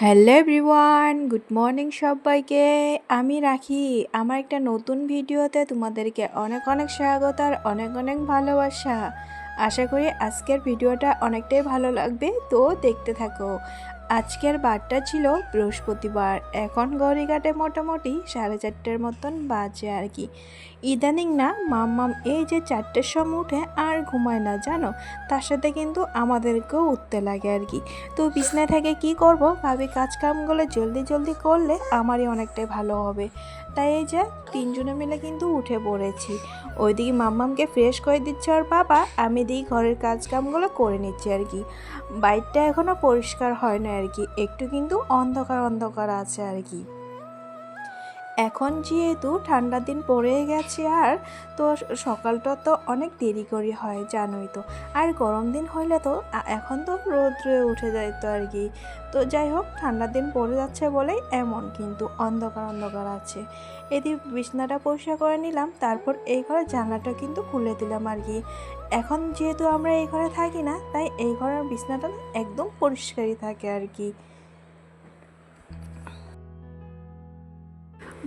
Hello everyone good morning সবাইকে। আমি রাখি। আমার একটা নতুন ভিডিওতে তোমাদেরকে অনেক অনেক স্বাগত আর অনেক অনেক ভালোবাসা। আশা করি আজকের ভিডিওটা অনেকটাই ভালো লাগবে, তো দেখতে থাকো। আজকের বারটা ছিল বৃহস্পতিবার। এখন গড়িঘাটে মোটামুটি সাড়ে চারটের মতন বাজে আর কি। ইদানিং না মাম্মাম এই যে চারটের সময় উঠে আর ঘুমায় না, জানো? তার সাথে কিন্তু আমাদেরকেও উঠতে লাগে আর কি। তো বিছনায় থেকে কি করব? ভাবি কাজ কামগুলো জলদি জলদি করলে আমারই অনেকটাই ভালো হবে। তাই এই যে তিনজনে মিলে কিন্তু উঠে পড়েছি। ওইদিকে মাম্মামকে ফ্রেশ করে দিচ্ছে ওর বাবা, আমি দিই ঘরের কাজ কামগুলো করে নিচ্ছি আর কি। বাইরটা এখনও পরিষ্কার হয় না আর কি। একটু কিন্তু অন্ধকার অন্ধকার আছে আর কি। এখন যেহেতু ঠান্ডার দিন পড়ে গেছে আর, তো সকালটা তো অনেক দেরি করে হয়, জানোই তো। আর গরম দিন হইলে তো এখন তো রৌদ্রে উঠে যায় তো আর কি। তো যাই হোক, ঠান্ডার দিন পড়ে যাচ্ছে বলেই এমন কিন্তু অন্ধকার অন্ধকার আছে। এদি বিছনাটা পরিষ্কার করে নিলাম, তারপর এই ঘরের জানলাটা কিন্তু খুলে দিলাম আর কি। এখন যেহেতু আমরা এই ঘরে থাকি না, তাই এই ঘরের বিছনাটা একদম পরিষ্কারই থাকে আর কি।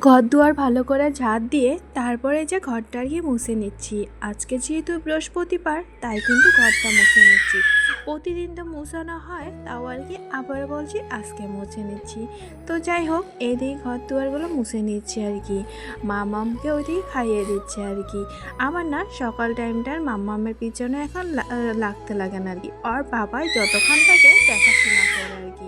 ঘর দুয়ার ভালো করে ঝাড় দিয়ে তারপরে যে ঘরটা আর কি মুছে নিচ্ছি। আজকে যেহেতু বৃহস্পতিবার, তাই কিন্তু ঘরটা মুছে নিচ্ছি। প্রতিদিন তো মুছানো হয়, তাও আর কি আবার বলছি আজকে মুছে নিচ্ছি। তো যাই হোক, এদিকে ঘর দুয়ারগুলো মুছে নিচ্ছি আর কি। মামামকে ওইদিকে খাইয়ে দিচ্ছে আর কি। আমার না সকাল টাইমটার মামামের পিছনে এখন লাগতে লাগে না আর কি। আর বাবাই যতক্ষণ থাকে দেখাশোনা করে আর কি।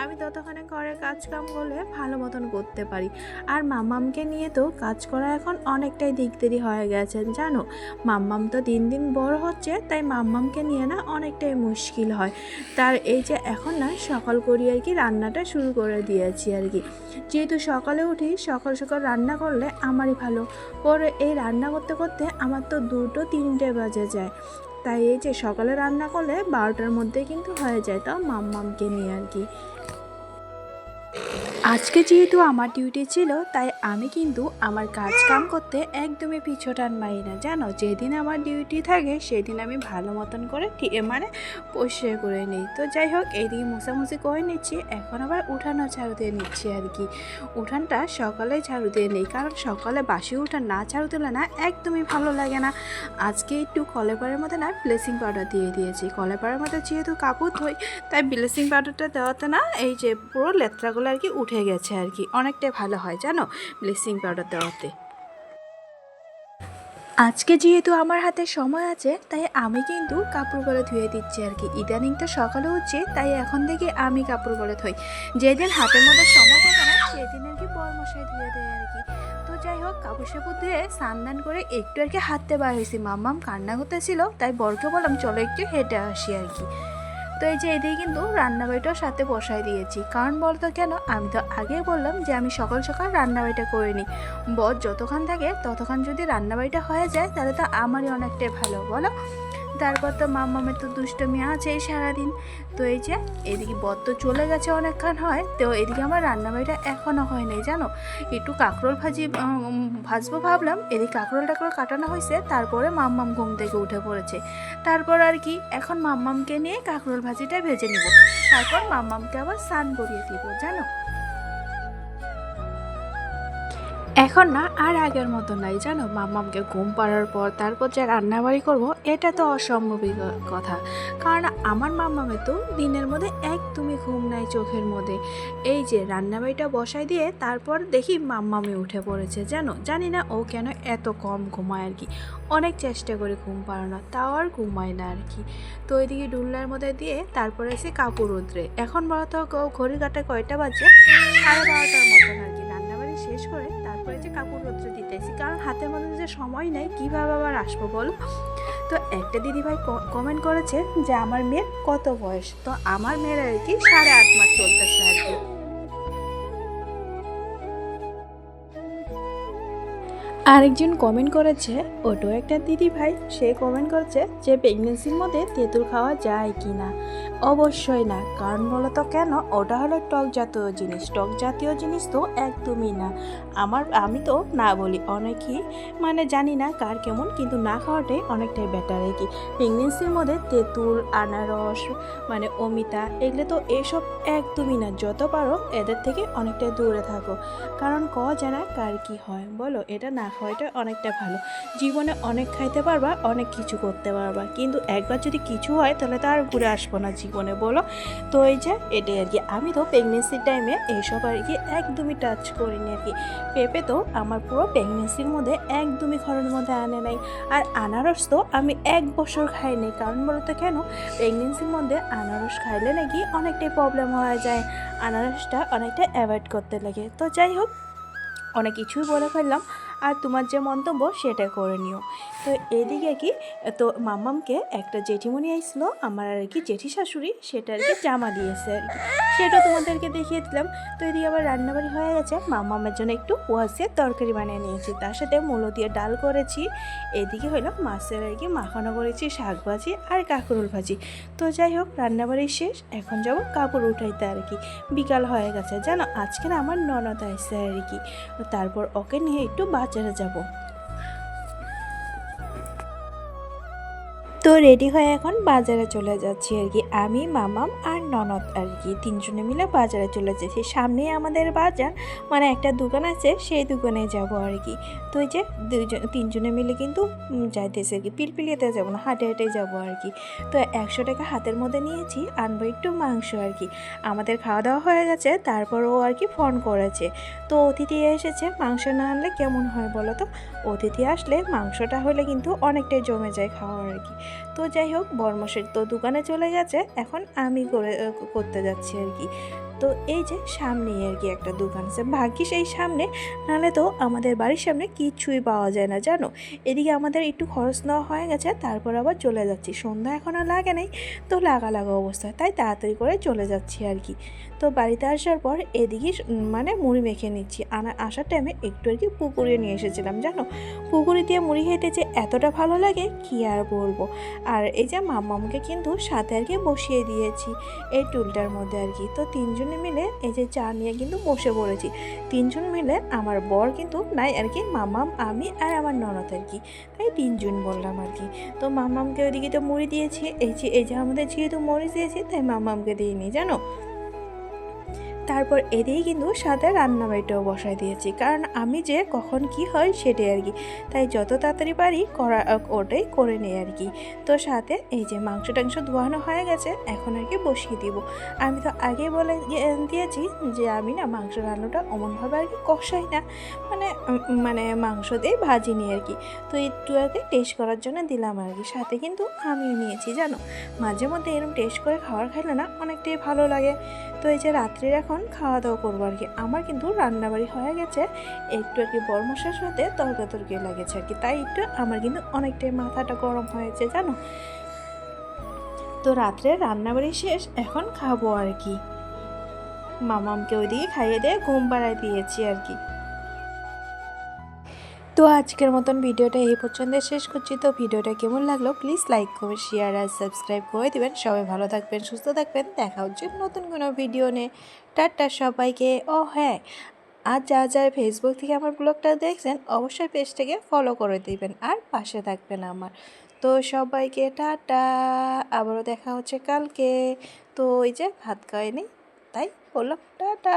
আমি ততক্ষণে ঘরের কাজ কাম করলে ভালো মতন করতে পারি। আর মাম্মামকে নিয়ে তো কাজ করা এখন অনেকটাই দিক দেরি হয়ে গেছে, জানো? মাম্মাম তো দিন দিন বড় হচ্ছে, তাই মাম্মামকে নিয়ে না অনেকটাই মুশকিল হয়। তার এই যে এখন না সকাল করি আর কি রান্নাটা শুরু করে দিয়েছি আর কি। যেহেতু সকালে উঠি, সকাল সকাল রান্না করলে আমারই ভালো। পরে এই রান্না করতে করতে আমার তো দুটো তিনটে বাজে যায়। তাই এই যে সকালে রান্না করলে বারোটার মধ্যে কিন্তু হয়ে যায় তাও মাম্মামকে নিয়ে আর কি। আজকে যেহেতু আমার ডিউটি ছিল, তাই আমি কিন্তু আমার কাজ কাম করতে একদমই পিছোটান মারি না। জানো, যেদিন আমার ডিউটি থাকে, সেদিন আমি ভালো মতন করে মানে পরিষ্কার করে নিই। তো যাই হোক এইদিকে মোছামুছি করে নিচ্ছি, এখন আবার উঠানো ঝাড়ু দিয়ে নিচ্ছি আর কি। উঠানটা সকালে ঝাড়ু দিয়ে নিই, কারণ সকালে বাসি উঠান না ঝাড়ু দিলে না একদমই ভালো লাগে না। আজকে একটু কলেপারের মধ্যে না ব্লেসিং পাউডার দিয়ে দিয়েছি। কলেপারের মধ্যে যেহেতু কাপড় ধোই, তাই ব্লেসিং পাউডারটা দেওয়াতে না এই যে পুরো লেত্রাগুলো আর কি উঠে গেছে আর কি। অনেকটাই ভালো হয়, জানো? ব্লেসিং পাউডার দেওয়াতে। আজকে যেহেতু আমার হাতে সময় আছে, তাই আমি কিন্তু কাপড়গুলো ধুয়ে দিচ্ছি আর কি। ইদানিং তো সকালে হচ্ছে তাই এখন থেকে আমি কাপড়গুলো ধুই। যেদিন হাতের মধ্যে সময় থাকে না, সেদিন আর কি বরমশাই ধুয়ে দেয় আর কি। তো যাই হোক কাপড় সাপড় ধুয়ে স্নান করে একটু আর কি হাঁটতে বার হয়েছি। মাম্মাম কান্না করতেছিল, তাই বরকে বললাম, চলো একটু হেঁটে আসি আর কি। তো এই যে এদিকে কিন্তু রান্নাবাড়িটাও সাথে বসাই দিয়েছি। কারণ বলতো কেন? আমি তো আগে বললাম যে, আমি সকাল সকাল রান্নাবাড়িটা করে নিই। বর যতক্ষণ থাকে ততক্ষণ যদি রান্নাবাড়িটা হয়ে যায়, তাহলে তো আমারই অনেকটাই ভালো, বলো? তারপর তো মামামের তো দুষ্টমি আছেই সারাদিন। তো এই যে, এদিকে বর তো চলে গেছে অনেকক্ষণ হয়, তো এদিকে আমার রান্নাবাড়িটা এখনও হয় নাই, জানো? একটু কাঁকরোল ভাজি ভাজবো ভাবলাম, এদিকে কাঁকরোল টাকরোল কাটানো হয়েছে, তারপরে মাম্মাম ঘুম থেকে উঠে পড়েছে। তারপর আর কি, এখন মাম্মামকে নিয়ে কাঁকরোল ভাজিটা ভেজে নিব। তারপর মাম্মামকে আবার স্নান করিয়ে দিব, জানো? এখন না, আর আগের মতো নাই, জানো? মাম্মামকে ঘুম পাড়ার পর তারপর যে রান্নাবাড়ি করব, এটা তো অসম্ভবই কথা। কারণ আমার মাম্মামে তো দিনের মধ্যে একদমই ঘুম নাই চোখের মধ্যে। এই যে রান্নাবাড়িটা বসাই দিয়ে তারপর দেখি মাম্মামে উঠে পড়েছে, জানো? জানি না ও কেন এত কম ঘুমায় আর কি। অনেক চেষ্টা করে ঘুম পাড়ানো, তাও আর ঘুমায় না আর কি। তো ওইদিকে ডুল্লার মধ্যে দিয়ে তারপরে এসে কাপড় রোদ্রে এখন বলতো ঘড়ি কাটা কয়টা বাজে? সাড়ে বারোটার মতন আর কি। রান্নাবাড়ি শেষ করে তারপরে যে কাপড় রোদ্রে দিতেছি কারণ হাতের মধ্যে যে সময় নেই, কীভাবে আবার আসব বলো? তো একটা দিদিভাই কমেন্ট করেছে যে, আমার মেয়ের কত বয়স? তো আমার মেয়ের আর কি সাড়ে আট মাস চলতেছে আর কি আরেকজন কমেন্ট করেছে ওটাও একটা দিদি ভাই সে কমেন্ট করেছে যে প্রেগনেন্সির মধ্যে তেঁতুল খাওয়া যায় কি না অবশ্যই না। কারণ বলো তো কেন? ওটা হলো টক জাতীয় জিনিস। টক জাতীয় জিনিস তো একদমই না। আমার, আমি তো না বলি, অনেকেই মানে জানি না কার কেমন, কিন্তু না খাওয়াটাই অনেকটাই বেটার আর কি। প্রেগনেন্সির মধ্যে তেঁতুল, আনারস মানে অমিতা, এগুলো তো এসব একদমই না। যত পারো এদের থেকে অনেকটাই দূরে থাকো। কারণ ক জানা কার কি হয়? বলো, এটা না খাওয়াটা অনেকটা ভালো। জীবনে অনেক খাইতে পারবা, অনেক কিছু করতে পারবা। কিন্তু একবার যদি কিছু হয়, তাহলে তো আর ঘুরে আসব না জীবনে। বলো। তো এই যে, এটাই আর কি। আমি তো প্রেগনেন্সির টাইমে এইসব আর কি একদমই টাচ করিনি আর কি। পেঁপে তো আমার পুরো প্রেগনেন্সির মধ্যে একদমই ঘরের মধ্যে আনে নাই। আর আনারস তো আমি এক বছর খাইনি কারণ বলতো কেন? প্রেগনেন্সির মধ্যে আনারস খাইলে নাকি অনেকটাই প্রবলেম হয়ে যায়। আনারসটা অনেকটা অ্যাভয়েড করতে লাগে। তো যাই হোক, অনেক কিছুই বলে ফেললাম। আর তোমার যে মন্তব্য সেটা করে নিও। তো এদিকে কি, তো মাম্মামকে একটা জেঠিমণি আইসলো, আমার আর কি জেঠি শাশুড়ি, সেটা আর কি জামা দিয়েছে আর কি। সেটা তোমাদেরকে দেখিয়ে দিলাম। তো এদিকে আবার রান্নাবাড়ি হয়ে গেছে। মাম্মামের জন্য একটু ওয়াসের তরকারি বানিয়ে নিয়েছি। তার সাথে মূলো দিয়ে ডাল করেছি। এদিকে হলো মাছের আর কি মাখানো করেছি, শাক ভাজি আর কাঁকরোল ভাজি। তো যাই হোক, রান্নাবাড়ি শেষ। এখন যাব কাপড় উঠাইতে আর কি। বিকাল হয়ে গেছে, জানো? আজকে আমার ননদ আসছে আর কি। তারপর ওকে নিয়ে একটু বাজারে যাব। তো রেডি হয়ে এখন বাজারে চলে যাচ্ছি আর কি। আমি, মামাম আর ননদ আর কি। তিনজনে মিলে বাজারে চলে যাচ্ছি। সামনেই আমাদের বাজার মানে একটা দোকান আছে, সেই দোকানে যাব আর কি। তো এই যে দুইজন, তিনজনে মিলে কিন্তু যাইতেছে আর কি। পিলপিলিতে যাব না, হাটে হাটে যাব আর কি। তো একশো টাকা হাতের মধ্যে নিয়েছি, আনব একটু মাংস আর কি। আমাদের খাওয়া দাওয়া হয়ে গেছে তারপর ও আর কি ফোন করেছে। তো অতিথি এসেছে, মাংস না আনলে কেমন হয় বলো তো? অতিথি আসলে মাংসটা হলে কিন্তু অনেকটাই জমে যায় খাওয়া আর কি। তো যাই হোক, বর্মশের তো দোকানে চলে গেছে। এখন আমি করে করতে যাচ্ছি আর কি। তো এই যে সামনেই আর কি একটা দোকান আছে। ভাগ্যিস এই সামনে, নাহলে তো আমাদের বাড়ির সামনে কিছুই পাওয়া যায় না, জানো? এদিকে আমাদের একটু খরচ নেওয়া হয়ে গেছে, তারপর আবার চলে যাচ্ছি। সন্ধ্যা এখন আর লাগে নাই, তো লাগা লাগা অবস্থা, তাই তাড়াতাড়ি করে চলে যাচ্ছি আর কি। তো বাড়িতে আসার পর এদিকে মানে মুড়ি মেখে নিচ্ছি। আনা আসার টাইমে একটু আর কি পুকুরে নিয়ে এসেছিলাম, জানো? পুকুরি দিয়ে মুড়ি খেতে যে এতটা ভালো লাগে, কি আর বলব? আর এই যে মাম্মামকে কিন্তু সাথে আর কি বসিয়ে দিয়েছি, এই টুলটার মধ্যে আর কি। তো তিনজনে মিলে এই যে চা নিয়ে কিন্তু বসে পড়েছি। তিনজন মিলে আমার বর কিন্তু নাই আর কি, মামাম, আমি আর আমার ননদ আর কি। তাই তিনজন বললাম আর কি। তো মামামকে ওইদিকে তো মুড়ি দিয়েছি, এই যে এই যে আমাদের যেহেতু মরিচ দিয়েছি, তাই মামামকে দিয়ে নি জানো? তারপর এদিকে কিন্তু সাথে রান্নাবাড়িটাও বসাই দিয়েছি। কারণ আমি যে কখন কি হয় সেটাই আর কি। তাই যত তাড়াতাড়ি পারি করা, ওটাই করে নেই আর কি। তো সাথে এই যে মাংস টাংস ধোয়ানো হয়ে গেছে, এখন আর কি বসিয়ে দিব। আমি তো আগে বলে দিয়েছি যে আমি না মাংস রান্নাটা অমনভাবে আর কি কষাই না। মানে মানে মাংস দিয়ে ভাজি নিই আর কি। তো একটু কি টেস্ট করার জন্য দিলাম আর কি। সাথে কিন্তু আমিও নিয়েছি, জানো? মাঝে মধ্যে এরকম টেস্ট করে খাবার খাইলে না অনেকটাই ভালো লাগে। তো এই যে রাত্রির এখন খাওয়া দাওয়া করব আর কি। আমার কিন্তু রান্নাবাড়ি হয়ে গেছে। একটু আর কি বর্মশার সাথে তরকা তরকি লাগেছে আর কি। তাই একটু আমার কিন্তু অনেকটাই মাথাটা গরম হয়েছে, জানো? তো রাত্রে রান্নাবাড়ি শেষ, এখন খাব আর কি। মামামকে ওইদিকে খাইয়ে দিয়ে ঘুম পাড়ায় দিয়েছি আর কি। তো আজকের মতন ভিডিওটা এই পর্যন্ত শেষ করছি। তো ভিডিওটা কেমন লাগল প্লিজ লাইক করে শেয়ার আর সাবস্ক্রাইব করে দিবেন। সবাই ভালো থাকবেন, সুস্থ থাকবেন। দেখা হচ্ছে নতুন কোনো ভিডিও নিয়ে। টাটা সবাইকে। ও হ্যাঁ আর যা যারা ফেসবুক থেকে আমার ব্লগটা দেখছেন, অবশ্যই পেজটাকে ফলো করে দিবেন আর পাশে থাকবেন আমার। তো সবাইকে টাটা, আবারও দেখা হচ্ছে কালকে। তো ওই যে ভাত খাওয়াইনি তাই বললাম টাটা।